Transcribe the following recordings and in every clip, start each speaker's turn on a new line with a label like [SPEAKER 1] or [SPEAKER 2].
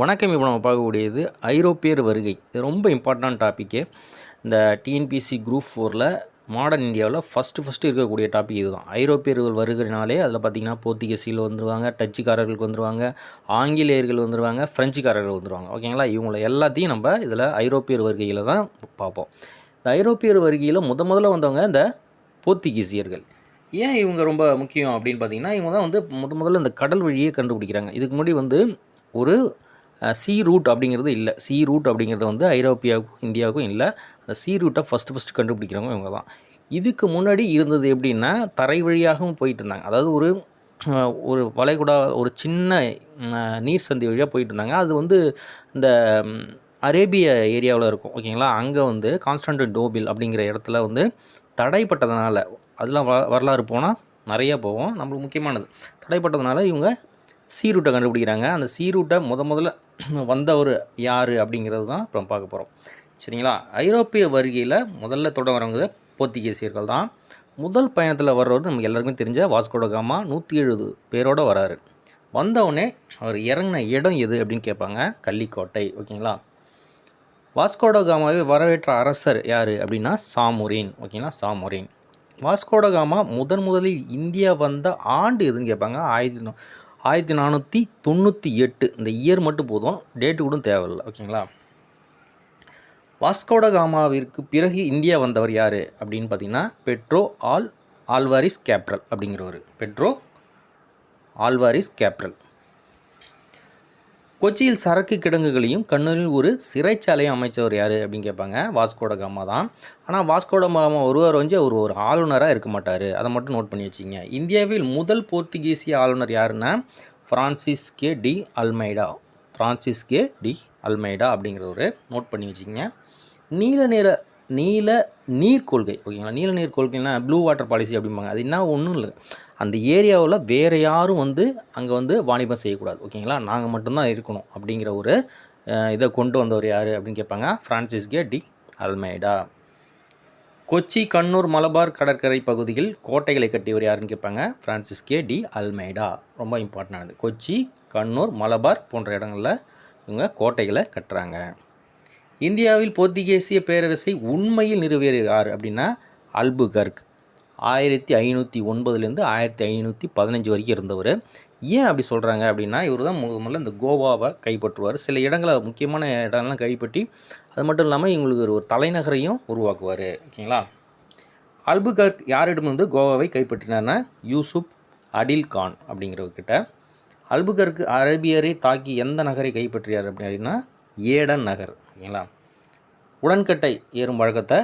[SPEAKER 1] வணக்கம். இப்போ நம்ம பார்க்கக்கூடியது ஐரோப்பியர் வருகை. இது ரொம்ப இம்பார்ட்டன்ட் டாப்பிக்கு இந்த டிஎன்பிசி குரூப் ஃபோரில் மாடர்ன் இந்தியாவில் ஃபஸ்ட்டு ஃபஸ்ட்டு இருக்கக்கூடிய டாபிக் இதுதான். ஐரோப்பியர்கள் வருகிறனாலே அதில் பார்த்திங்கன்னா போர்த்துகீசியில் வந்துருவாங்க டச்சுக்காரர்களுக்கு வந்துருவாங்க ஆங்கிலேயர்கள் வந்துருவாங்க ஃப்ரெஞ்சுக்காரர்கள் வந்துருவாங்க. ஓகேங்களா இவங்கள எல்லாத்தையும் நம்ம இதில் ஐரோப்பியர் வருகையில் தான் பார்ப்போம். இந்த ஐரோப்பியர் வருகையில் முத முதல்ல வந்தவங்க இந்த போர்த்துகீசியர்கள். ஏன் இவங்க ரொம்ப முக்கியம் அப்படின்னு பார்த்தீங்கன்னா இவங்க தான் வந்து முத முதல்ல இந்த கடல் வழியே கண்டுபிடிக்கிறாங்க. இதுக்கு முன்னாடி வந்து ஒரு சி ரூட் அப்படிங்கிறது இல்லை. சி ரூட் அப்படிங்கிறது வந்து ஐரோப்பியாவுக்கும் இந்தியாவுக்கும் இல்லை. அந்த சி ரூட்டை ஃபஸ்ட்டு ஃபஸ்ட்டு கண்டுபிடிக்கிறவங்க இவங்க தான். இதுக்கு முன்னாடி இருந்தது எப்படின்னா தரை வழியாகவும் போயிட்டு இருந்தாங்க. அதாவது ஒரு ஒரு வளைகுடா ஒரு சின்ன நீர் சந்தி வழியாக போயிட்டு இருந்தாங்க. அது வந்து இந்த அரேபிய ஏரியாவில் இருக்கும். ஓகேங்களா அங்கே வந்து கான்ஸ்டன்ட் டோபில் அப்படிங்கிற இடத்துல வந்து தடைப்பட்டதுனால அதெல்லாம் வ வரலாறு போனால் நிறைய போவோம் நம்மளுக்கு முக்கியமானது. தடைப்பட்டதுனால இவங்க சி ரூட்டை கண்டுபிடிக்கிறாங்க. அந்த சி ரூட்டை முத முதல்ல வந்தவர் யார் அப்படிங்கிறது தான் அப்புறம் பார்க்க போகிறோம் சரிங்களா? ஐரோப்பிய வருகையில் முதல்ல தொடங்குறவங்க போர்த்துகீசியர்கள் தான். முதல் பயணத்தில் வர்றவர் நமக்கு எல்லாருக்குமே தெரிஞ்ச வாஸ்கோடகாமா நூற்றி எழுபது பேரோட வராரு. வந்தவுடனே அவர் இறங்கின இடம் எது அப்படின்னு கேட்பாங்க. கள்ளிக்கோட்டை. ஓகேங்களா? வாஸ்கோடகாமாவை வரவேற்ற அரசர் யார் அப்படின்னா சாமுரீன். ஓகேங்களா? சாமுரீன். வாஸ்கோடகாமா முதன் முதலில் இந்தியா வந்த ஆண்டு எதுன்னு கேட்பாங்க. ஆயிரத்தி ஆயிரத்தி நானூற்றி தொண்ணூற்றி எட்டு. இந்த இயர் மட்டும் போதும். டேட்டு கூட தேவையில்லை. ஓகேங்களா வாஸ்கோட காமாவிற்கு பிறகு இந்தியா வந்தவர் யார்? அப்படின்னு பார்த்தீங்கன்னா பெட்ரோ ஆல் ஆல்வாரிஸ் கேப்ரல் அப்படிங்கிறவர். Pedro Alvares Cabral. கொச்சியில் சரக்கு கிடங்குகளையும் கண்ணூரில் ஒரு சிறைச்சாலையும் அமைச்சவர் யார் அப்படின்னு கேட்பாங்க. வாஸ்கோட காமா தான். ஆனால் வாஸ்கோட காமா ஒருவர் வந்து அவர் ஒரு ஆளுநராக இருக்க மாட்டார். அதை மட்டும் நோட் பண்ணி வச்சிங்க இந்தியாவில் முதல் போர்த்துகீசிய ஆளுநர் யாருன்னா? Francisco. De. Almeida. Francisco. De. Almeida அப்படிங்கிறவர். நோட் பண்ணி வச்சிங்க நீல நிற நீல நீர் கொள்கை ஓகேங்களா? நீல நீர் கொள்கைனா ப்ளூ வாட்டர் பாலிசி அப்படிம்பாங்க. அது என்ன? ஒன்றும் இல்லை. அந்த ஏரியாவில் வேறு யாரும் வந்து அங்கே வந்து வாணிபம் செய்யக்கூடாது ஓகேங்களா? நாங்கள் மட்டும்தான் இருக்கணும் அப்படிங்கிற ஒரு இதை கொண்டு வந்தவர் யார் அப்படின்னு கேட்பாங்க? Francisco de Almeida Kochi Kannur Malabar கடற்கரை பகுதியில் கோட்டைகளை கட்டியவர் யாருன்னு கேட்பாங்க? ஃப்ரான்சிஸ்கே டி அல்மைடா ரொம்ப இம்பார்ட்டண்டானது கொச்சி கண்ணூர் மலபார் போன்ற இடங்களில் இவங்க கோட்டைகளை கட்டுறாங்க. இந்தியாவில் போர்த்துகேசிய பேரரசை உண்மையில் நிறுவியவர் யார் அப்படின்னா அல்புகர்க். ஆயிரத்தி ஐநூற்றி ஒன்பதுலேருந்து ஆயிரத்தி ஐநூற்றி பதினஞ்சு வரைக்கும் இருந்தவர். ஏன் அப்படி சொல்கிறாங்க அப்படின்னா இவர் தான் முதல் முதல்ல இந்த கோவாவை கைப்பற்றுவார். சில இடங்களை முக்கியமான இடங்கள்லாம் கைப்பற்றி அது மட்டும் இல்லாமல் இவங்களுக்கு ஒரு தலைநகரையும் உருவாக்குவார். ஓகேங்களா? அல்புகர்க் யாரிடமிருந்து கோவாவை கைப்பற்றினார்னா யூசுப் அடில் கான் அப்படிங்கிறவர்கிட்ட. அல்புகர்க் அரேபியரை தாக்கி எந்த நகரை கைப்பற்றியார் அப்படின்னா ஏடன் நகர். ஓகேங்களா? உடன்கட்டை ஏறும் வழக்கத்தை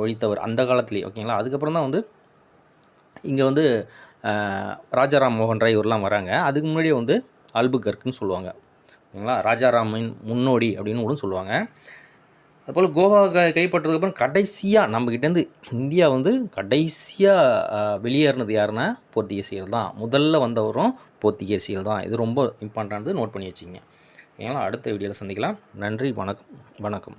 [SPEAKER 1] ஒழித்தவர் அந்த காலத்துலேயே ஓகேங்களா? அதுக்கப்புறம் தான் வந்து இங்கே வந்து ராஜாராம் மோகன் ராய் இவரெலாம் வராங்க. அதுக்கு முன்னாடியே வந்து அல்புகர்க்குன்னு சொல்லுவாங்க. ஓகேங்களா? ராஜாராமின் முன்னோடி அப்படின்னு கூட சொல்லுவாங்க. அதுபோல் கோவா க கைப்பற்றதுக்கப்புறம் கடைசியாக நம்மக்கிட்டேருந்து இந்தியா வந்து கடைசியாக வெளியேறினது யாருன்னா போர்த்துகீசியர்கள் தான். முதல்ல வந்தவரும் போர்த்துகீசியர்கள் தான். இது ரொம்ப இம்பார்ட்டன்ட் நோட் பண்ணி வச்சிங்க ஓகேங்களா அடுத்த வீடியோவில் சந்திக்கலாம். நன்றி வணக்கம். வணக்கம்.